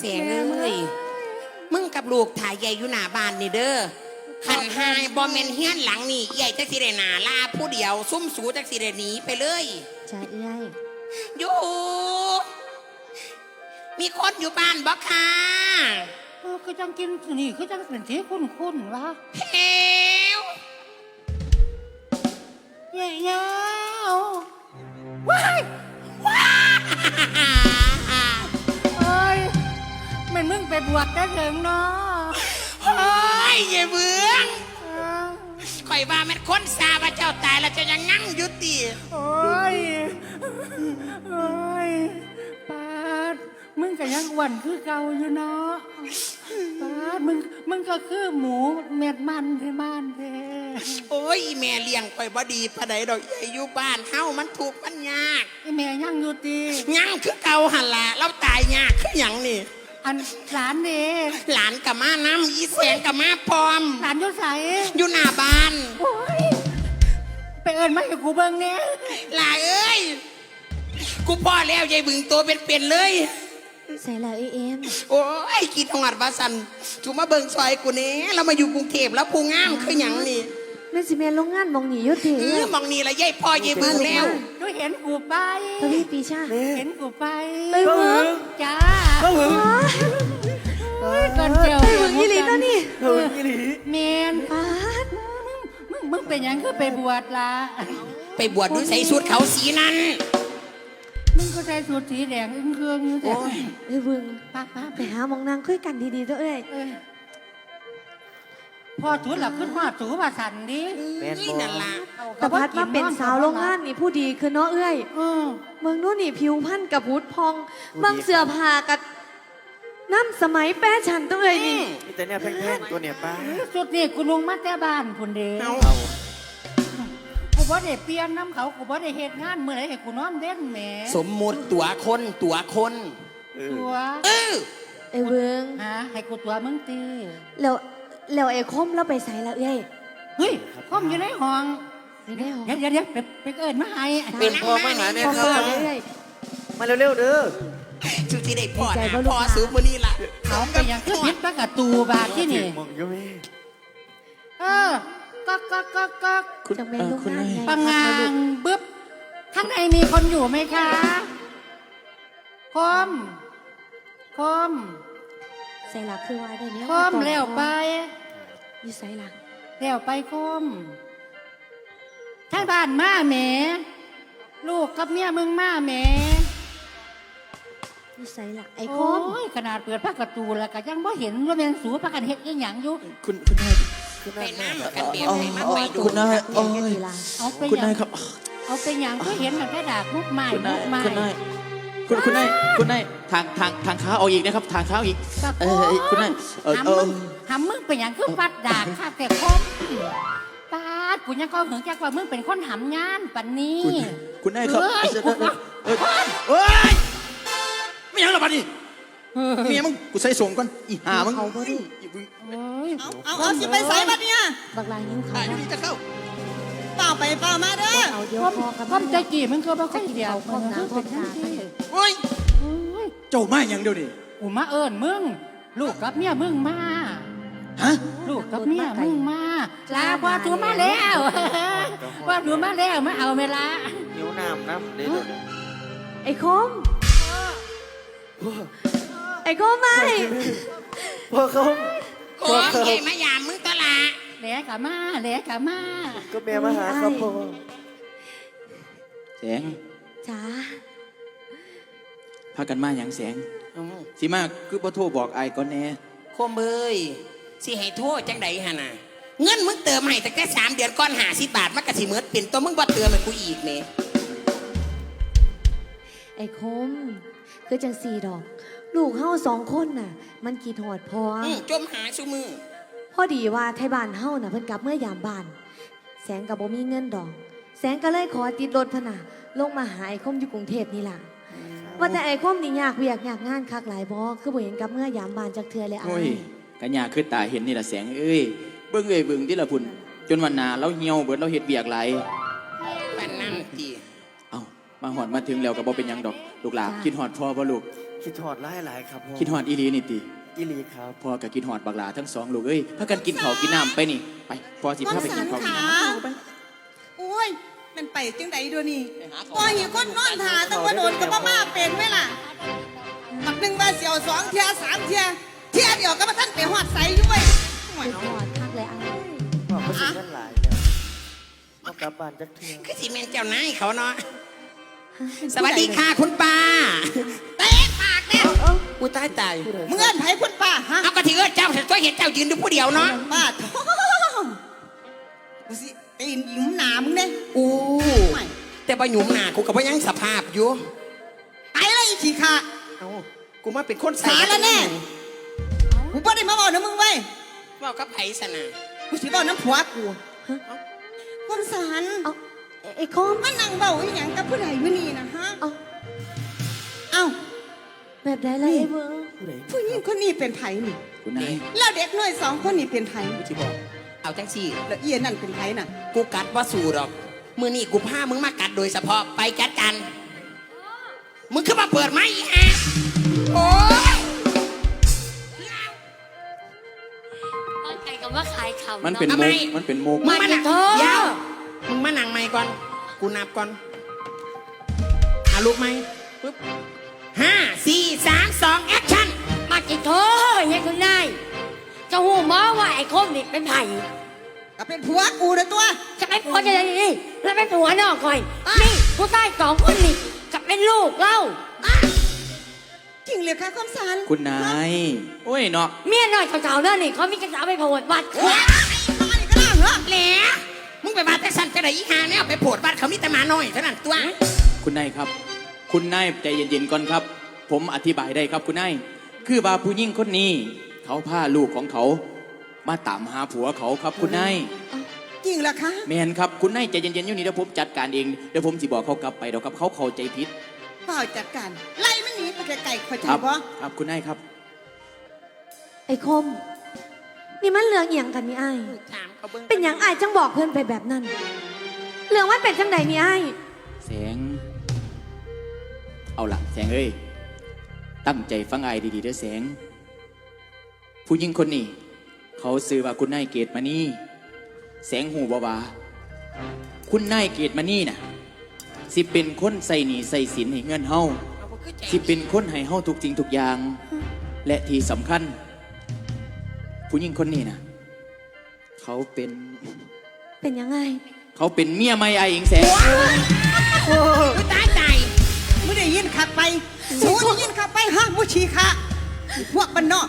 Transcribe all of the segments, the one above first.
เสียงเอ้ยมึงกับลูกถ่ายใหญ่อยู่หน้าบ้านนี่เด้อขันหายบอมเมนเฮียนหลังนี่ใหญ่จักสิเดหนาลาผู้เดียวซุ่มสูจักสิเดหนีไปเลยจ้าเอ้ยอยู่มีคนอยู่บ้านบ่ค่ะเออคือจังกินนี่คือจังเป็นที่คุ้นคุ้นๆวะเฮวเย้เย้าว้ายว้า ไปบวชได้ถึงเนาะเฮ้ยอย่าเบื่องเออข่อยว่าแม่นคนซาว่าเจ้าตายแล้วเจะยังงั้งอยู่ติโอ้ย โอ้ยปาด มึงก็ยังอ้วนคือเก่าอยู่เนาะปาด มึง มึงก็คือหมูเม็ดมันเทบ้านเทโอ้ยอีแม่เลี้ยงข่อยบ่ดีปานใดดอกใหญ่อยู่บ้านเฮามันถูกข์มันยากไอแม่ยังอยู่ตียังคือเก่าหันละเราตายยากคือหยังนี่ อันหลานเด้หลานกับมาน้ำอีแสงกับมาพร้อม หลานอยุ่ใสอยู่หน้าบ้านโอ้ยไปเอิญมาให้กูเบิ่งเนี่ยหลาเอ้ย กูพ่อแล้วยายบึงตัวเป็นๆเลย ใส่แล้วเอ้ยเอ็มโอ้ยคิดหอดบาสันจูมาเบิ่งซอยกูเนี้เรามาอยู่กรุงเทพแล้วผู้งามคือหยังนี่ แม่สิแม่นโรงงานหมองหนีอยู่ติเออมองนี่ละยายพ่อยายบึงแล้วดูเห็นกูไปทวีปีชาเห็นกูไปไปเบิ่งจ้าเฮ้ยเฮ้ยก่อนเจียวไปเบิ่งอีหลีตัวนี่เฮ้ยอีหลีเมนปาดมึงมึงเป็นหยังคือไปบวชละไปบวชด้วยใส่สูทเขาวสีนั้น มึงก็ใส่สูทสีแดงอึ้งเครื่องอยู่แต่โอ้ย ไปเบิ่งป้าป้าไปหาหมองนางคุยกันดีๆตัวเอ้ย เอ้ย พอถูหลับขึ้นมาถูมาสั่นดิแม่นนี่บ่นั่นล่ะแต่พัดมาเป็นสาวโรงงานนี่ผู้ดีคือเนาะเอ้ยเออเมืองนู้นนี่ผิวพรรณกับพุดพองบางเสื้อผ้ากับน้ำสมัยแป้ฉันตัวเอ้ยนี่ มีแต่เนี่ยแพงๆตัวเนี่ยป้าสุดนี่กูลงมาแต่บ้านพุ่นเด้เอาเอากูบ่ได้เปลี่ยนน้ำเขากูบ่ได้เฮ็ดงานเมื่อไหร่ให้กูนอนเด่นแหมสมมุติตัวคนตัวคนเออตัวเออไอ้เวิงฮะให้กูตัวมึงตีแล้ว แล้วไอ้คมแล้วไปใส่แล้วเอ้ยเฮ้ยก้มอยู่ในห้องไม่ได้หรอเดี๋ยวเดี๋ยวเดี๋ยวไปไปเอิญมาให้เป็นพ่อมาหาเนี่ยพอคเข้ารับไปเอ้ยมาเร็วๆเด้อชุดที่ได้พ่อดีใจนะบ่ลูกพ่อหลานสูบมือนี่ล่ะเขาไปยังคือพิษประกาตูบาทที่นี่มองอยู่แม่เออก็ก็ก็ก็จะเป็นโรงงานไงปังงางบึ๊บข้างในมีคนอยู่ไหมคะ คม คม ใส่หลักคือว่าได้เนี้ยคมเร็วไปอยู่ใส่หลักเร็วไปคมท่านบ้านมาแหมลูกกับเมียมึงมาแหมอยู่ใส่หลักไอ้คโอ้มยขนาดเปิดผ้าการะตูนแล้วก็ยังบ่เห็นว่าเป็นสูพากันเฮ็ดอีหยังอยู่คุณคุณนายคือไปนั่นน้ำแม่กันเบียบให้มันไปดูคุณนายโอ้ยเอาไปคุณหยันางยครับ เอาไปหยังก็เห็นมันแค่ดาบมุกไม้คุณมุนายกไม้ คุณนายคุณคุณนายคุณนายทางทางทางขาออกอีกนะครับ ทางขาออกอีกตะเอโกอนคุณนายเออหำเอมึองหำมึงเป็นหยังคือฟัดดากข้าแต่คมปาดกูยังก็หึงจักว่ามึงเป็นคนหำงานปันนี้คุณคุณนายครับเอ้ยเออเออเออเอ้ยไม่ยังหรอบัดนี้เมียมึงกูใส่ส่งก่อนอีห่ามึงเขาบ่ดิ อีมึงโอ้ยเอาเอาสิไปใส่บัดเนี่ยบักลายนิ้วเขาอ่าอยู่นี่จะเข้า เปล่าไปเปล่ามาเด้อเอาเดี๋ยวคมพอกับคมใจกี่มึงก็บ่ค่อยเดียวคมน้ำคมตาโอ้ยโอ้ยเจ้ามาอย่างเดียวนี่กูมาเอิ้นมึง ลูกกับเมียมึงมาฮะลูกกับเมียมึงมาลาพอถูมาแล้วว่าถูมาแล้วมาเอาเวลาหิวน้ำน้ำเด้อไอ้คมไอ้คมไม่พ่อเขาโอ้ยใหญ่มายามมึงตะละ แหลกะมาแหลกะมาก็แม่มาหาครับพ่อแสงจ้าพากันมาอย่างแสงอืมสิมากคือบ่โทรบอกไอ้ายก่อนแน่โคมเอ้ยสิให้โทษจังใดฮะน่ะเงินมึงเติมให้ตั้งแต่สามเดือนก่อนหาสิบาทมันก็สิเหมือนเป็นตัวมึงบ่เติมให้กูอีกเนี่ยไอ้คมคือจังสี่ดอก ลูกเฮาสองคนน่ะ มันกีดหอดพอออืมจมหาซุมือพ อดีว่าไทยบ้านเฮาน่ะเพิ่นกลับเมื่อยามบ้าน แสงกับบ่มีเงินดอก แสงก็เลยขอติดรถพะนะลงมาหาไอ้คมอยู่กรุงเทพนี่ล่ะว่าแต่ไอ้คมนี่ยากเวียกยากงานคักหลายบ่คือบ่เห็นกลับเมื่อยามบ้านจักเทื่อเลยอ้าโอ้ยยกันยาคือตาเห็นนี่ล่ะแสงเอ้ยเบิ่งเอ้ยเบิ่งที่ละพุ่นจนวันหนาเราเหี่ยวเบิดเราเฮ็ดเบียกหลายปานนั่นจีเอ้ามาหอดมาถึงแล้วก็บ่เป็นหยังดอกลูกหลานคิดหอดพ่อบ่ลูกคคิดถอดไล่หลายครับพ่อคิดฮอดอีหลีนี่ติ อีหลีครับพ่อกับกินฮอดบักหลาทั้งสองลูกเอ้ยพากันกินข้าวกินน้ำไปนี่ไปพ่อสิต้พานไปกิสันนข้าวกินขาน้ำไปโอ้ย มันไปจังใดดูนี่พอหิวคนนอนทาต้องมาโดนกับมาม่าเป็นไหมล่ะบักหนึ่งบาเสียวสองเทียสามเทียเทียเดียวก็มาท่านไปหอดใสอยู่เว้ยห่วยไปกอดทักเลยไอ้พ่อก็สิเงินหลายแล้วเอากลับบ้านจักเทื่อคือสิแม่นเจ้านายเขาเนาะ สวัสดีค่ะคุณป้า เตะปากเนี่ยกูตายตายผู้ใดมึงเอิ้นไผคุณป้าฮะเอากระถือเจ้าฉันก็เห็นเจ้ายืนดูผู้เดียวเนาะป้าท้องกูสิตีนหยุมหนามึงเนี่ยอู้ไม่แต่บ่หยุมหนากูกับว่ายังสภาพอยู่ไอ้ไรอีขี้ขาเอ้ากูมาเป็นคนสาระแน่กูบ่ได้มาบอกนะมึงเว้ยเว่ากับไผสนะกูสิบอกน้ำผัวกูคนสารเอาไอ้คอมมานั่งเบาอีหยังกับผู้ใดมื้อนี้นะฮะเอาเอ้า แบบใดล่ะไอ้เบอร์ผู้ใดผู้หญิงคนนี้เป็นไผนี่คุณนายแล้วเด็กน้อยสองคนนี้เป็นไผกูสิบอก เอาจังสี่ แล้วเอียนั่นเป็นไผน่ะ กูกัดว่าสู่ดอก มือนี่กูพามึงมากัดโดยเฉพาะไปกัดกัน มึงขึ้นมาเปิดไหมอีฮะโอ้ยเข้าใจกับว่าขายขำมันเป็นอะมุกมันเป็นมุกมึงมานั่งเถอะเดี๋ยวมึงมานั่งไม่ก่อน กูนับก่อนอาลูกไหมปึ๊บ ห้าสี่สามสองแอคชั่นมาจิโถยังคุณนายจะหูหมอว่าไอ้คมนี่เป็นไผ่ก็เป็นผัวกูนะตัว จะเป็นผัวจะได้นี่แล้วเป็นผัวนอกคอยนี่ผู้ใต้สองคนนี่จะเป็นลูกเล่าจริงเลยค่ะคนสารคุณนายโอ้ยเนาะเมียน้อยสาวๆนั่นนี่เขามีกระสาวไปผวดบัตรว้ายมานี่ก็ได้เหรอแหละมึงไปบาดแต่สันจะได้อีหาเนี่ยไปโผดบ้านเขามีแต่หมาน้อยเท่านั้นตัว คุณนายครับ คุณนายใจเย็นๆก่อนครับ ผมอธิบายได้ครับคุณนายคือว่าผู้หญิงคนนี้ เขาพาลูกของเขา มาตามหาผัวเขาครับคุณนายจริงเหรอคะแมนครับคุณนายใจเย็นๆอยู่นี่เดี๋ยวผมจัดการเองเดี๋ยวผมสิบอกเขากลับไปเดี๋ยวครับเขาเข้าใจผิดเปล่าจัดการไล่มันหนีไปไกลๆเข้าใจครับปะครับคุณนายครับ ไอ้คม นี่มันเรื่องอหย่างกันนี่ไอ้ถามเขาเบิ่งเป็นอย่างไอ้ายจังบอกเพื่อนไปแบบนั้น เรื่องมันเป็นจังใดนี่ไอ้ายแสง เอาละแสงเอ้ย ตั้งใจฟังไอ้ายดีๆเด้อแสง ผู้หญิงคนนี้ เขาซื้อว่าคุณนายเกตมานี่ แสงหูบาวาคุณนายเกตมานี่น่ะ สิเป็นคนใส่หนีใส่สินให้เงินเฮาเอาบ่คือใจสิเป็นคนให้เฮาทุกสิ่งทุกอย่าง และที่สำคัญ ผู้หญิงคนนี้น่ะ เขาเป็น เป็นยังไง เขาเป็นเมียไม่ไอายเองแสงกูตายตา ยไม่ได้ยินขัดไปสูได้ยินขัดไปห้างมุชีคะพวกบ้านนอก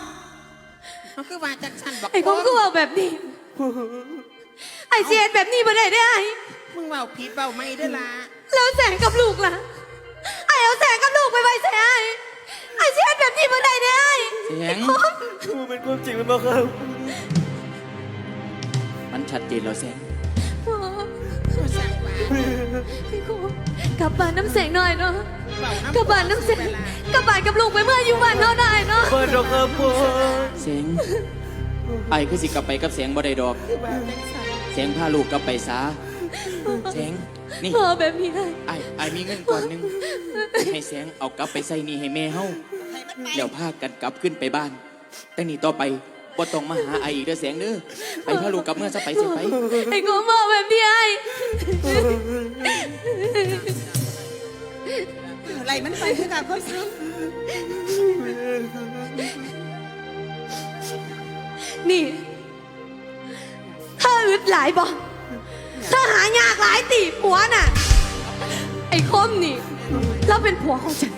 เขาคือว่าจักสันบอกไอ้คมก็บอกแบบนี้ ไอ้เสียนแบบนี้มาได้ได้ไอ้มึงเว่าผิดเว่าไม่ได้อละแล้วแสงกับลูกล่ะ ไอ้เอาแสงกับลูกไปไว้ใส่ไอ้ไอ้เสียนแบบนี้มาได้ได้ไอ้แสงมันเป็นความจริงมันบ่ครับมันชัดเจนแล้วแสงเขาสั่งว่าไอ้คม กลับบ้านน้ำแสงหน่อยเนาะเว้ำกลับบ้านน้ำแสงกลับบ้านกับลูกไปเมื่ออยู่บ้านเนาะได้เนาะเปิดดอกครับพ่อแสงไอายคือสิกลับไปกับแสงบ่ได้ดอกแสงพาลูกกลับไปซาแสงนี่พอแบบนี้ได้ไอไอายมีเงินก่อนหนึงให้แสงเอากลับไปใส่หนี่ให้แม่เฮาให้มันไปแล้วพากันกลับขึ้นไปบ้าน แต่นี่ต่อไปบ่ต้องมาหาไออีกเด้อแสงเด้อไปพาลูกกลับเมื่อซะไปเสิไปไอ้คมบอกแบบนี้ไอ้อะ ไรมันไปคือกับคนสารนี่ถ้าอึดหลายบ่ถ้าหายากหลายตีผัวน่ะ ไอ้คมนี่ เราเป็นผัวของฉัน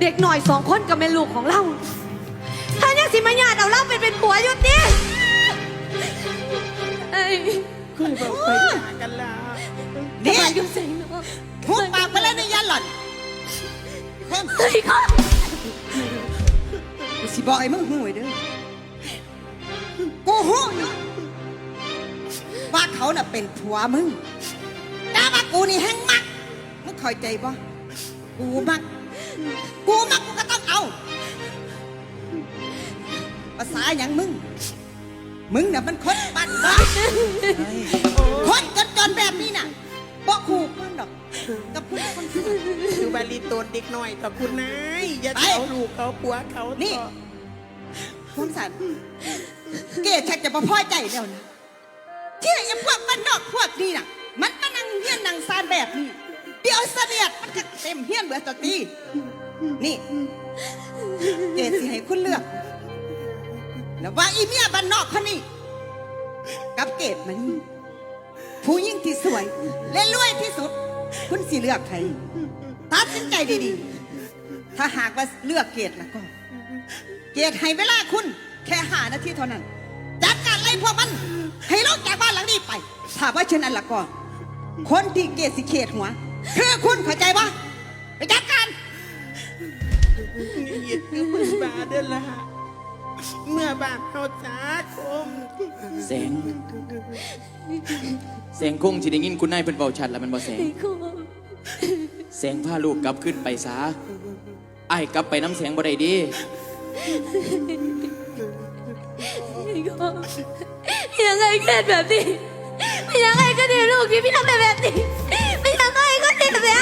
เด็กหน่อยสองคนกับแม่ลูกของเราถ้ายังสิมาญาติเอาเราเป็นเป็นผัวอยู่นี่ไอ้เนี่ยมาอยู่ใส่เนาะหุบปากไปแล้วในยาหล่อน เฮ้ยคมกูสิบอกไอ้มึงหูไว้เด้อกูหูอยู่ว่าเขาน่ะเป็นผัวมึงแต่ว่ากูนี่แห้งมักมึงคอยใจบ่กูมัก กูมักกูก็ต้องเอา ภาษาอย่างมึง มึงน่ะมันคนบ้านบ้าคนจนๆแบบนี้น่ะบ่คู่มึงดอก กับคุณคนสวยคือบาลีโตนเด็กน้อยต่อคุณนายอย่าไปเขาลูกเขาผัวเขานี่ ต่อคมสัน เกดชักจะมาพ่อใจแล้วนะที่ไอ้พวกบ้านนอกพวกนี้น่ะ มันมานั่งเฮี้ยนนั่งซานแบบนี้ เดี๋ยวเสนียดมันจะเต็มเฮี้ยนเบื่อตัวตีนี่ เกดสิให้คุณเลือกแล้วว่าอีเมียบ้านนอกคนนี้กับเกดมันนี่ผู้ยิ่งที่สวย และรวยที่สุด คุณสิเลือกใครตัดสินใจดีๆ ถ้าหากว่าเลือกเกดแล้วก็ เกดให้เวลาคุณ แค่หานาทีเท่านั้น จัดการไล่พวกมัน ให้ลงจากบ้านหลังนี้ไป ถ้าว่าเช่นนั้นละก็ คนที่เกดสิเขตหัว คือคุณเข้าใจปะไปจัดการเหยียดคือมือบาเดินละ เมื่อบาเขาจ้าคมแสง แสงคงสิได้ยินคุณนายเป็นเบาชัดแล้วมันบ่แสง ไอ้คมแสงพาลูกกลับขึ้นไปซาไอ้ายกลับไปน้ำแสงบ่ได้เดี ไอ้คมยังไงเกิดแบบนี้ไม่ยังไงก็ดีลูกที่พี่ทำแบบนี้ไม่ยังไงก็ดีแบบนี้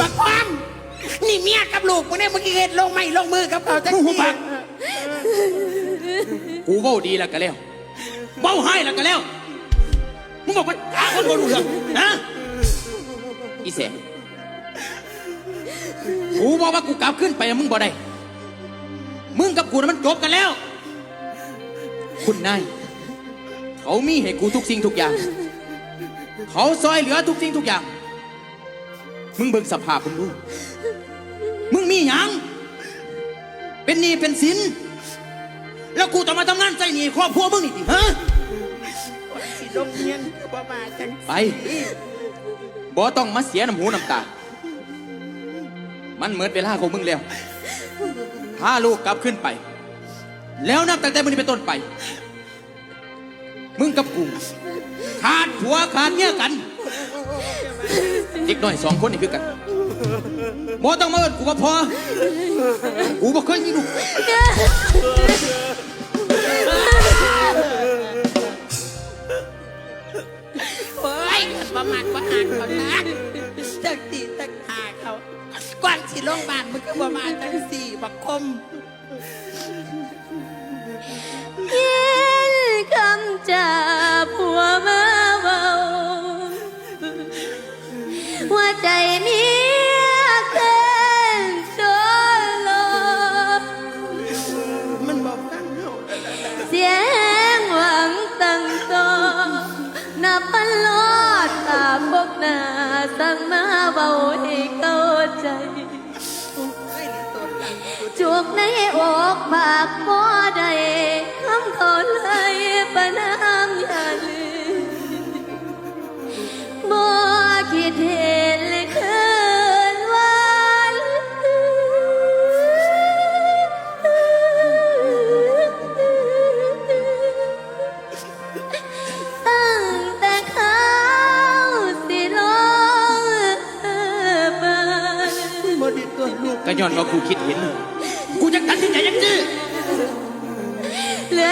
บักความ นี่เมียกับลูกมึงเนี่ยเมื่อกี้เห็นลงไม่ลงมือกับเขาจังหูสิปากกูเว้าดีแล้วก็แล้วเว้าให้แล้วก็แล้วมึงบอกว่าหาคนบ่รู้เรื่องนะอีแสงกูบอกว่ากูกลับขึ้นไปแล้วมึงบ่ได้มึงกับกูน่ะมันจบกันแล้ว คุณนายเขามีให้กูทุกสิ่งทุกอย่าง เขาซอยเหลือทุกสิ่งทุกอย่าง มึงเบิ่งสภาพมึงดู มึงมีหยัง เป็นหนี้เป็นสิน แล้วกูต้องมาทำงานใจหนี้ครอบครัวมึงนี่ดิฮะ สิลงเงียนบ่มาจังไปบ่ต้องมาเสียน้ำหูน้ำตา มันเหมือนเวลาของมึงแล้ว พาลูกกลับขึ้นไป แล้วนับตั้งแต่มึงนี้เป็นต้นไป มึงกับกู ขาดผัวขาดเมียกัน เด็กน้อยสองคนนี่คือกันบ่ต้องมาเอิ้นกูว่าพอกูบ่เคยมีลูกเฮ้ยประมาณว่าอ่านเขาทักจักตีจักหาเขาก่อนสิลงบ้านมึงก็บ่มาจังสี่บักคมเย็นคำจากผัวมาเบา จูบในอกปากบ่ได้คำเขาเลยปะนางอย่าลืมบ่คิดเห็นเลยคืนวันตั้งแต่เขาสิลงบานบ่ได้ตัวลูก ก็ย้อนว่ากูคิด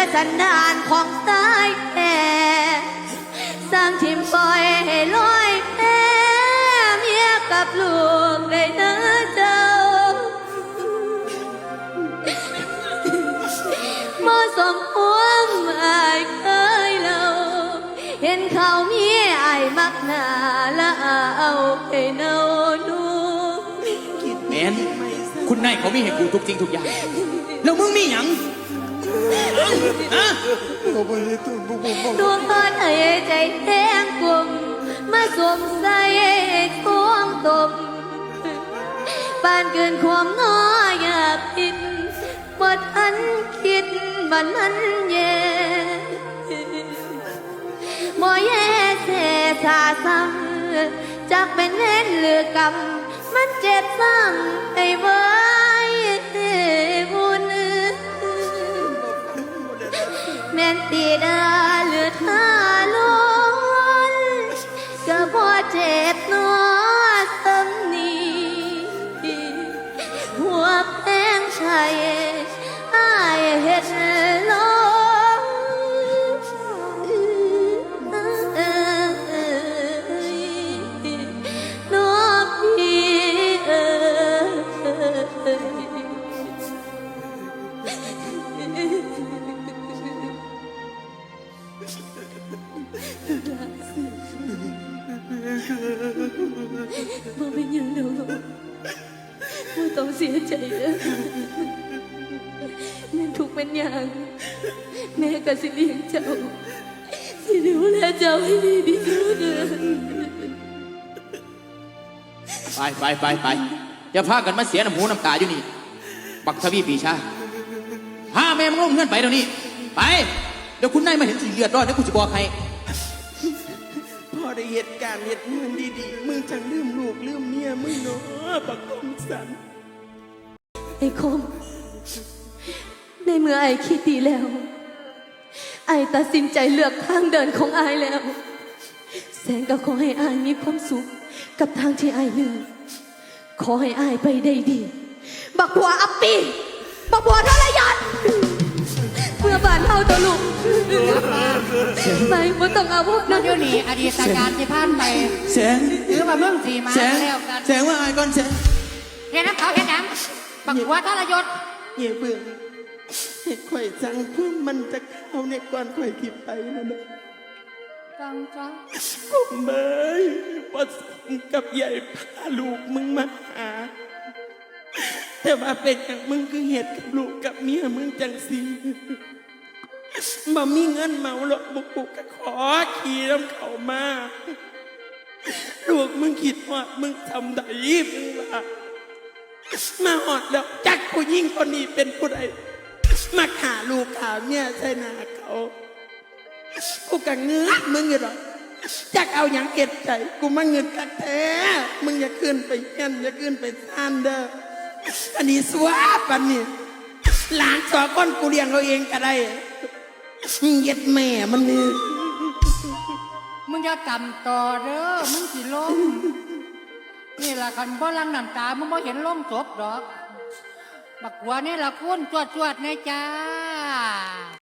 อสันดานของสายแก่สร้างทิมปล่อยให้ลอยแพ้เมียกับลูกได้เนื้อเจ้าบ่สมความอายเคยเล่าเห็นเขาเมียอายมักหนาละเอาไปเนาดูแมนคุณนายเขาไมีให้กูทุกสิ่งทุกอย่าง แล้วมึงมีหยัง ฮะดวงตอนให้ใจแทงกลมมาสวมใส่ทวงตมปานเกินความน้ออยากพินบดอันคิดบันมันแย่บ่แย่เสสาซ้ำจากเป็นเล่นหรือกรรมมันเจ็บซ้ำให้ไว้บุ นติดาเลือดหาลู บ่เป็นยังดอกบ่ต้องเสียใจเด้อแม่ทุกข์เป็นหยางแม่ก็สิเลี้ยงเจ้า สิดูแลเจ้าให้ดีที่สุดเด้อไปไปไปไปอย่าพากันมาเสียน้ำหูน้ำตาอยู่นี่ บักทวีปีชาพาแม่มึงลงเงื่อนไปเดี๋ยวนี้ ไป เดี๋ยวคุณนายมาเห็นสิเลือดร้อนเดี๋ยวคุณจะบอกใคร ได้เหตุการณ์เหตุงานดีๆ มึงจังลืมลูกลืมเมียมึงเนาะปักคมสัน ไอ้คม ในเมื่อไอ้คิดดีแล้ว ไอ้ตัดสินใจเลือกทางเดินของไอ้แล้ว แสงก็ขอให้ไอ้มีความสุขกับทางที่ไอ้เลือกขอให้ไอ้ไปได้ดี บักหัวอัปปีบักหัวทรยศ บานเฮาตัวลูกไปบ่ต้องเอาพวกนั่นั้นนอยู่นี่อดีตการที่ผ่านไปแสงถือว่าเมืองสีมาแสงแล้วกันแสงว่าอายก่อนแสงเห็นน้ำเขาเห็นน้ำบักหัวทรยศเย่เบื่อเห็ดข่อยจังเพื่อมันจะเข้าในก่อนข่อยทิไปนะนะจังจ้าผมเบยว่าสังกับใหญ่พาลูกมึงมาหา แต่ว่าเป็นอย่างมึงคือเหตุกับลูกกับเมียมึงจังสี บ่มีเงินเมาหรอกบุกบุกก็ขอขี่น้ำเขามาลูกมึงคิดว่ามึงทำได้มึงว่ามาหอดแล้วจักผู้ยิ่งคนนี้เป็นผู้ใดมาขาลูกขาเมียใช่นาเขากูกังเงือกมึงอยู่หรอจักเอาอย่างเก็ดใจ กูมาเงินกักแท้ มึงอย่าขึ้นไปเงี้ยนอย่าขึ้นไปซ่านเด้ออันนี้สวาปันนี่หลานสองคนกูเลี้ยงเราเองก็ได้ เย็ดแม่มันนี่มึงจะจำต่อเด้อมึงสิล้มนี่ล่ะคันบ่ลังน้ำตามึงบ่เห็นล้มศพดอก บักหัวนี่ละคุณจวดจวดๆนะจ้า